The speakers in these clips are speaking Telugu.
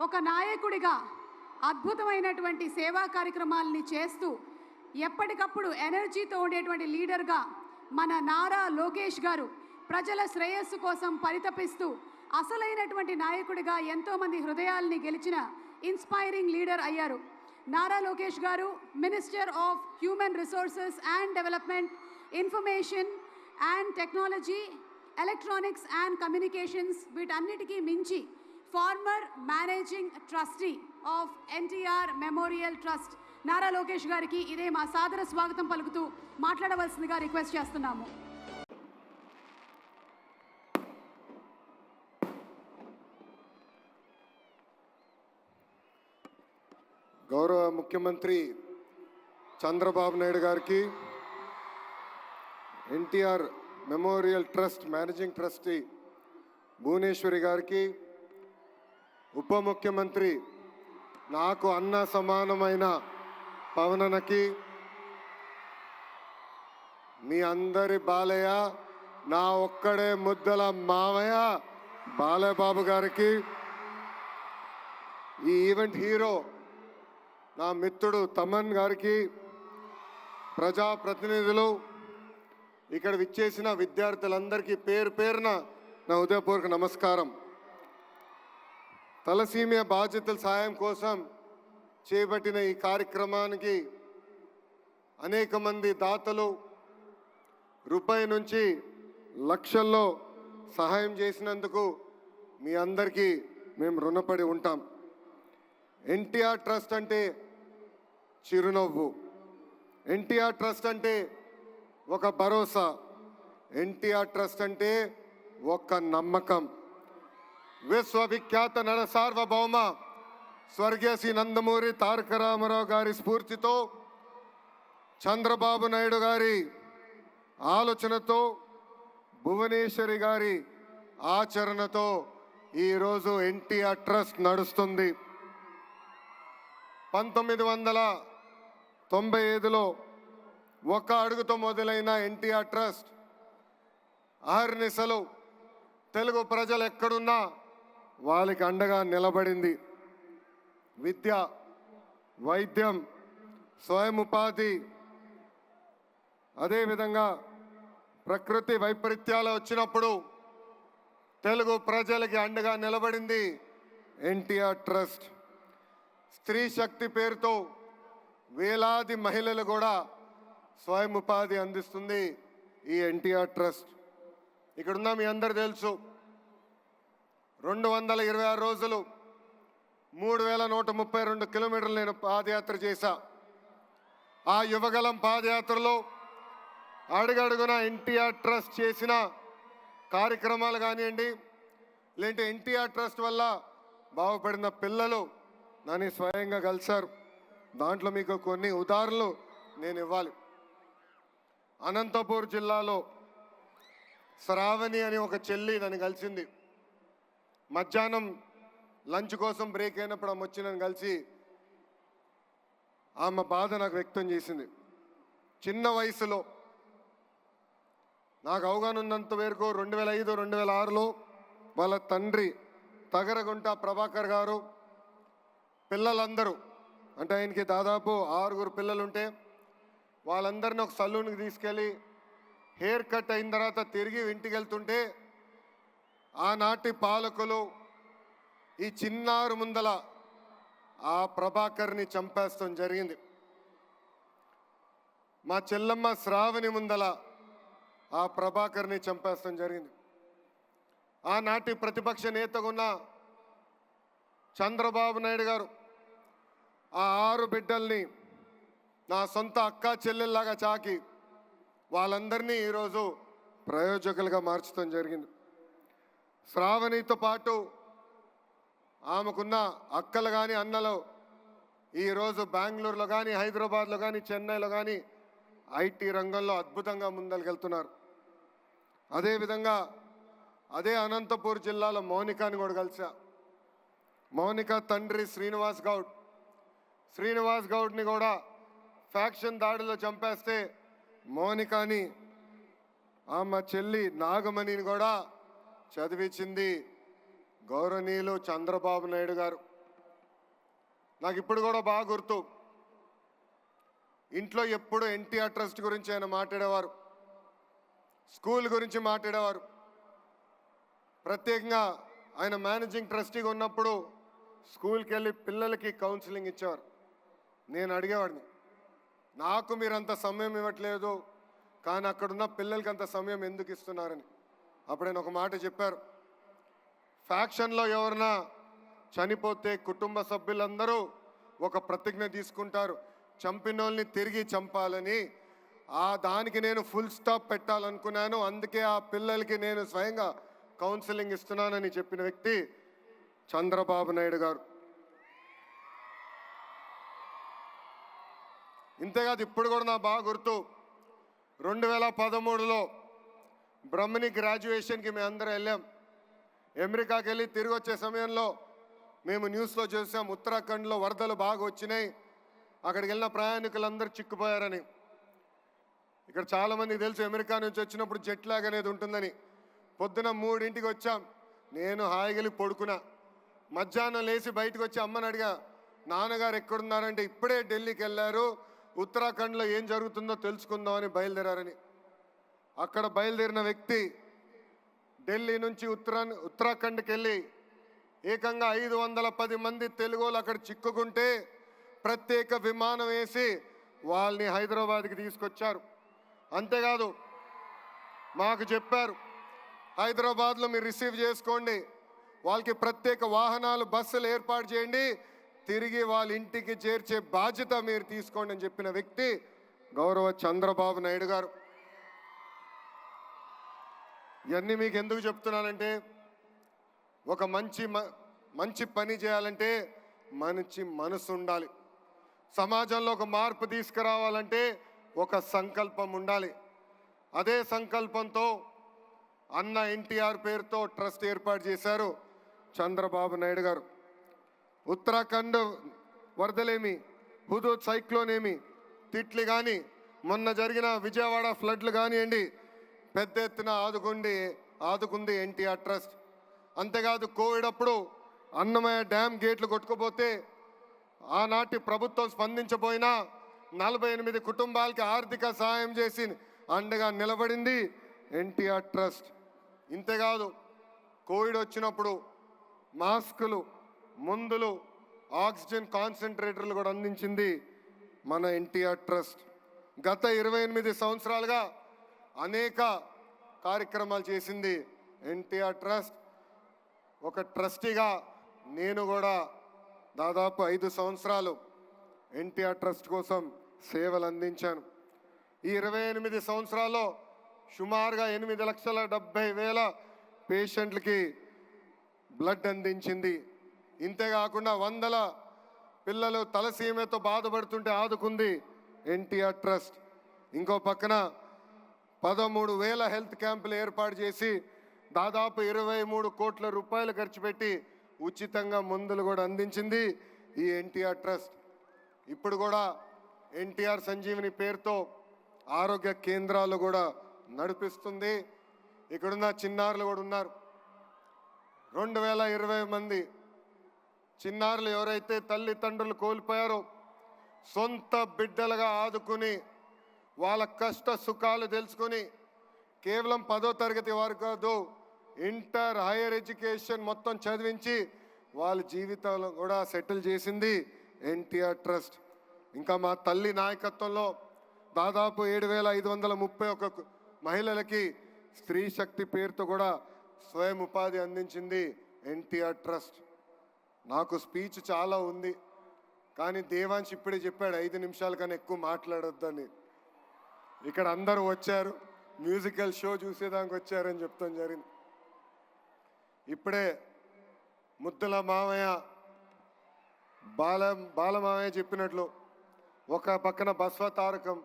ఒక నాయకుడిగా అద్భుతమైనటువంటి సేవా కార్యక్రమాలని చేస్తూ ఎప్పటికప్పుడు ఎనర్జీతో ఉండేటువంటి లీడర్గా మన నారా లోకేష్ గారు ప్రజల శ్రేయస్సు కోసం పరితపిస్తూ అసలైనటువంటి నాయకుడిగా ఎంతోమంది హృదయాల్ని గెలిచిన ఇన్స్పైరింగ్ లీడర్ అయ్యారు. నారా లోకేష్ గారు minister of human resources and development information and technology electronics and communications వీటన్నిటికీ మించి former managing trustee of NTR memorial trust Nara Lokesh గారికి ఇదే మా సాదర స్వాగతం పలుకుతూ మాట్లాడవలసిందిగా రిక్వెస్ట్ చేస్తున్నాము. గౌరవ ముఖ్యమంత్రి చంద్రబాబు నాయుడు గారికి NTR memorial trust managing trustee Bhuvaneshwari గారికి ఉప ముఖ్యమంత్రి నాకు అన్న సమానమైన పవననకి మీ అందరి బాలయ్య నా ఒక్కడే ముద్దల మావయ్య బాలయ్యబాబు గారికి. ఈ ఈవెంట్ హీరో నా మిత్రుడు తమన్ గారికి ప్రజాప్రతినిధులు ఇక్కడ విచ్చేసిన విద్యార్థులందరికీ పేరు పేరున నా ఉదయపూర్వక నమస్కారం. తలసీమియా బాధితుల సాయం కోసం చేపట్టిన ఈ కార్యక్రమానికి అనేక మంది దాతలు రూపాయి నుంచి లక్షల్లో సహాయం చేసినందుకు మీ అందరికీ మేము రుణపడి ఉంటాం. ఎన్టీఆర్ ట్రస్ట్ అంటే చిరునవ్వు. ఎన్టీఆర్ ట్రస్ట్ అంటే ఒక భరోసా. ఎన్టీఆర్ ట్రస్ట్ అంటే ఒక నమ్మకం. విశ్వవిఖ్యాత నర సార్వభౌమ స్వర్గీయ శ్రీ నందమూరి తారక రామారావు గారి స్ఫూర్తితో చంద్రబాబు నాయుడు గారి ఆలోచనతో భువనేశ్వరి గారి ఆచరణతో ఈరోజు ఎన్టీఆర్ ట్రస్ట్ నడుస్తుంది. పంతొమ్మిది వందల తొంభై ఐదులో ఒక్క అడుగుతో మొదలైన ఎన్టీఆర్ ట్రస్ట్ అహర్నిశలు తెలుగు ప్రజలు ఎక్కడున్నా వాళ్ళకి అండగా నిలబడింది. విద్య వైద్యం స్వయం ఉపాధి అదేవిధంగా ప్రకృతి వైపరీత్యాలు వచ్చినప్పుడు తెలుగు ప్రజలకి అండగా నిలబడింది ఎన్టీఆర్ ట్రస్ట్. స్త్రీ శక్తి పేరుతో వేలాది మహిళలు కూడా స్వయం ఉపాధి అందిస్తుంది ఈ ఎన్టీఆర్ ట్రస్ట్. ఇక్కడున్న మీ అందరు తెలుసు రెండు వందల ఇరవై ఆరు రోజులు మూడు వేల నూట ముప్పై రెండు కిలోమీటర్లు నేను పాదయాత్ర చేశా. ఆ యువగలం పాదయాత్రలో అడుగడుగున ఎన్టీఆర్ ట్రస్ట్ చేసిన కార్యక్రమాలు కానివ్వండి లేదంటే ఎన్టీఆర్ ట్రస్ట్ వల్ల బాగుపడిన పిల్లలు నన్ను స్వయంగా కలిశారు. దాంట్లో మీకు కొన్ని ఉదాహరణలు నేను ఇవ్వాలి. అనంతపూర్ జిల్లాలో శ్రావణి అని ఒక చెల్లి నన్ను కలిసింది. మధ్యాహ్నం లంచ్ కోసం బ్రేక్ అయినప్పుడు ఆమె వచ్చి నన్ను కలిసి ఆమె బాధ నాకు వ్యక్తం చేసింది. చిన్న వయసులో నాకు అవగాహన ఉన్నంత వరకు రెండు వేల ఐదు రెండు వేల ఆరులో వాళ్ళ తండ్రి తగరగుంట ప్రభాకర్ గారు పిల్లలందరూ అంటే ఆయనకి దాదాపు ఆరుగురు పిల్లలు ఉంటే వాళ్ళందరిని ఒక సలూన్కి తీసుకెళ్ళి హెయిర్ కట్ అయిన తర్వాత తిరిగి ఇంటికి వెళ్తుంటే ఆనాటి పాలకులు ఈ చిన్నారు ముందల ఆ ప్రభాకర్ని చంపేస్తాం జరిగింది. మా చెల్లమ్మ శ్రావణి ముందల ఆ ప్రభాకర్ని చంపేస్తాం జరిగింది. ఆనాటి ప్రతిపక్ష నేతగున్న చంద్రబాబు నాయుడు గారు ఆ ఆరు బిడ్డల్ని నా సొంత అక్క చెల్లెల్లాగా చాకి వాళ్ళందరినీ ఈరోజు ప్రయోజకులుగా మార్చడం జరిగింది. శ్రావణితో పాటు ఆమెకున్న అక్కలు కానీ అన్నలు ఈరోజు బెంగళూరులో కానీ హైదరాబాద్లో కానీ చెన్నైలో కానీ ఐటీ రంగంలో అద్భుతంగా ముందలకెళ్తున్నారు. అదేవిధంగా అదే అనంతపూర్ జిల్లాలో మౌనికాని కూడా కలిసా. మౌనిక తండ్రి శ్రీనివాస్ గౌడ్. శ్రీనివాస్ గౌడ్ని కూడా ఫ్యాక్షన్ దాడిలో చంపేస్తే మౌనికాని ఆమె చెల్లి నాగమణిని కూడా చదివించింది గౌరవనీయులు చంద్రబాబు నాయుడు గారు. నాకు ఇప్పుడు కూడా బాగా గుర్తు. ఇంట్లో ఎప్పుడు ఎన్టీఆర్ ట్రస్ట్ గురించి ఆయన మాట్లాడేవారు. స్కూల్ గురించి మాట్లాడేవారు. ప్రత్యేకంగా ఆయన మేనేజింగ్ ట్రస్టీగా ఉన్నప్పుడు స్కూల్కి వెళ్ళి పిల్లలకి కౌన్సిలింగ్ ఇచ్చేవారు. నేను అడిగేవాడిని నాకు మీరు అంత సమయం ఇవ్వట్లేదు కానీ అక్కడున్న పిల్లలకి అంత సమయం ఎందుకు ఇస్తున్నారని? అప్పుడైనా ఒక మాట చెప్పారు. ఫ్యాక్షన్లో ఎవరన్నా చనిపోతే కుటుంబ సభ్యులందరూ ఒక ప్రతిజ్ఞ తీసుకుంటారు. చంపినోళ్ళని తిరిగి చంపాలని. ఆ దానికి నేను ఫుల్ స్టాప్ పెట్టాలనుకున్నాను. అందుకే ఆ పిల్లలకి నేను స్వయంగా కౌన్సిలింగ్ ఇస్తున్నానని చెప్పిన వ్యక్తి చంద్రబాబు నాయుడు గారు. ఇంతేకాదు ఇప్పుడు కూడా నా బాగా గుర్తు. రెండు వేల పదమూడులో బ్రహ్మని గ్రాడ్యుయేషన్కి మేము అందరం వెళ్ళాం. అమెరికాకి వెళ్ళి తిరిగి వచ్చే సమయంలో మేము న్యూస్లో చూసాం ఉత్తరాఖండ్లో వరదలు బాగా వచ్చినాయి. అక్కడికి వెళ్ళిన ప్రయాణికులందరూ చిక్కుపోయారని. ఇక్కడ చాలామందికి తెలుసు అమెరికా నుంచి వచ్చినప్పుడు జెట్ లాగ్ అనేది ఉంటుందని. పొద్దున మూడింటికి వచ్చాం. నేను హాయిగలి పడుకున్నా. మధ్యాహ్నం లేచి బయటకు వచ్చి అమ్మని అడిగా నాన్నగారు ఎక్కడున్నారంటే ఇప్పుడే ఢిల్లీకి వెళ్ళారు. ఉత్తరాఖండ్లో ఏం జరుగుతుందో తెలుసుకుందామని బయలుదేరారని. అక్కడ బయలుదేరిన వ్యక్తి ఢిల్లీ నుంచి ఉత్తరా ఉత్తరాఖండ్కి వెళ్ళి ఏకంగా ఐదు వందల పది మంది తెలుగులు అక్కడ చిక్కుకుంటే ప్రత్యేక విమానం వేసి వాళ్ళని హైదరాబాద్కి తీసుకొచ్చారు. అంతేకాదు మాకు చెప్పారు హైదరాబాద్లో మీరు రిసీవ్ చేసుకోండి వాళ్ళకి ప్రత్యేక వాహనాలు బస్సులు ఏర్పాటు చేయండి తిరిగి వాళ్ళ ఇంటికి చేర్చే బాధ్యత మీరు తీసుకోండి అని చెప్పిన వ్యక్తి గౌరవ చంద్రబాబు నాయుడు గారు. ఇవన్నీ మీకు ఎందుకు చెప్తున్నానంటే ఒక మంచి మ- మంచి పని చేయాలంటే మంచి మనసు ఉండాలి. సమాజంలో ఒక మార్పు తీసుకురావాలంటే ఒక సంకల్పం ఉండాలి. అదే సంకల్పంతో అన్న ఎన్టీఆర్ పేరుతో ట్రస్ట్ ఏర్పాటు చేశారు చంద్రబాబు నాయుడు గారు. ఉత్తరాఖండ్ వరదలేమి హుదూ సైక్లోన్ ఏమి తిట్లు కానీ మొన్న జరిగిన విజయవాడ ఫ్లడ్లు కానివ్వండి పెద్ద ఎత్తున ఆదుకుండి ఆదుకుంది ఎన్టీఆర్ ట్రస్ట్. అంతేకాదు కోవిడ్ అప్పుడు అన్నమయ్య డ్యామ్ గేట్లు కొట్టుకుపోతే ఆనాటి ప్రభుత్వం స్పందించబోయినా నలభై ఎనిమిది కుటుంబాలకి ఆర్థిక సహాయం చేసి అండగా నిలబడింది ఎన్టీఆర్ ట్రస్ట్. ఇంతేకాదు కోవిడ్ వచ్చినప్పుడు మాస్కులు మందులు ఆక్సిజన్ కాన్సన్ట్రేటర్లు కూడా అందించింది మన ఎన్టీఆర్ ట్రస్ట్. గత ఇరవై ఎనిమిది సంవత్సరాలుగా అనేక కార్యక్రమాలు చేసింది ఎన్టీఆర్ ట్రస్ట్. ఒక ట్రస్టీగా నేను కూడా దాదాపు ఐదు సంవత్సరాలు ఎన్టీఆర్ ట్రస్ట్ కోసం సేవలు అందించాను. ఈ ఇరవై ఎనిమిది సంవత్సరాల్లో సుమారుగా ఎనిమిది లక్షల డెబ్భై వేల పేషెంట్లకి బ్లడ్ అందించింది. ఇంతేకాకుండా వందల పిల్లలు తలసీమతో బాధపడుతుంటే ఆదుకుంది ఎన్టీఆర్ ట్రస్ట్. ఇంకో పక్కన పదమూడు వేల హెల్త్ క్యాంపులు ఏర్పాటు చేసి దాదాపు ఇరవై మూడు కోట్ల రూపాయలు ఖర్చు పెట్టి ఉచితంగా మందులు కూడా అందించింది ఈ ఎన్టీఆర్ ట్రస్ట్. ఇప్పుడు కూడా ఎన్టీఆర్ సంజీవిని పేరుతో ఆరోగ్య కేంద్రాలు కూడా నడిపిస్తుంది. ఇక్కడున్న చిన్నారులు కూడా ఉన్నారు. రెండు వేల ఇరవై మంది చిన్నారులు ఎవరైతే తల్లిదండ్రులు కోల్పోయారో సొంత బిడ్డలుగా ఆదుకుని వాళ్ళ కష్ట సుఖాలు తెలుసుకొని కేవలం పదో తరగతి వారు కాదు ఇంటర్ హైయర్ ఎడ్యుకేషన్ మొత్తం చదివించి వాళ్ళ జీవితంలో కూడా సెటిల్ చేసింది ఎన్టీఆర్ ట్రస్ట్. ఇంకా మా తల్లి నాయకత్వంలో దాదాపు ఏడు వేల ఐదు వందల ముప్పై ఒక మహిళలకి స్త్రీ శక్తి పేరుతో కూడా స్వయం ఉపాధి అందించింది ఎన్టీఆర్ ట్రస్ట్. నాకు స్పీచ్ చాలా ఉంది కానీ దేవాంశ్ ఇప్పుడే చెప్పాడు ఐదు నిమిషాల కన్నా ఎక్కువ మాట్లాడొద్దని. ఇక్కడ అందరూ వచ్చారు మ్యూజికల్ షో చూసేదానికి వచ్చారని చెప్తాం జరిగింది. ఇప్పుడే ముద్దుల మామయ్య బాల బాలమామయ్య చెప్పినట్లు ఒక పక్కన బస్వ తారకం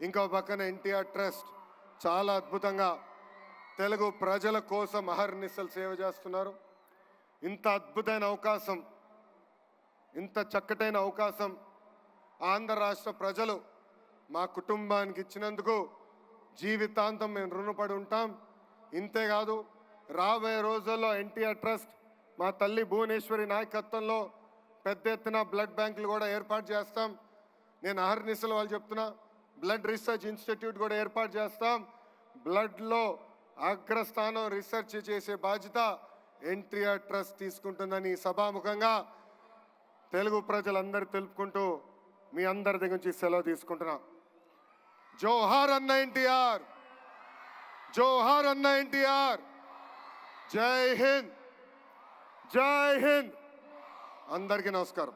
ఇంకో పక్కన ఎన్టీఆర్ ట్రస్ట్ చాలా అద్భుతంగా తెలుగు ప్రజల కోసం అహర్నిశలు సేవ చేస్తున్నారు. ఇంత అద్భుతమైన అవకాశం ఇంత చక్కటైన అవకాశం ఆంధ్ర రాష్ట్ర ప్రజలు మా కుటుంబానికి ఇచ్చినందుకు జీవితాంతం మేము రుణపడి ఉంటాం. ఇంతేకాదు రాబోయే రోజుల్లో ఎన్టీఆర్ ట్రస్ట్ మా తల్లి భువనేశ్వరి నాయకత్వంలో పెద్ద ఎత్తున బ్లడ్ బ్యాంకులు కూడా ఏర్పాటు చేస్తాం. నేను అహర్నిశలు వాళ్ళు చెప్తున్నా బ్లడ్ రీసెర్చ్ ఇన్స్టిట్యూట్ కూడా ఏర్పాటు చేస్తాం. బ్లడ్లో అగ్రస్థానం రీసెర్చ్ చేసే బాధ్యత ఎన్టీఆర్ ట్రస్ట్ తీసుకుంటుందని సభాముఖంగా తెలుగు ప్రజలందరూ తెలుపుకుంటూ మీ అందరి దగ్గర నుంచి సెలవు తీసుకుంటున్నాం. జోహార్ అన్న ఎన్టీఆర్ జోహార్ అన్న ఎన్టీఆర్ జై హింద్ జై హింద్ అందరికీ నమస్కారం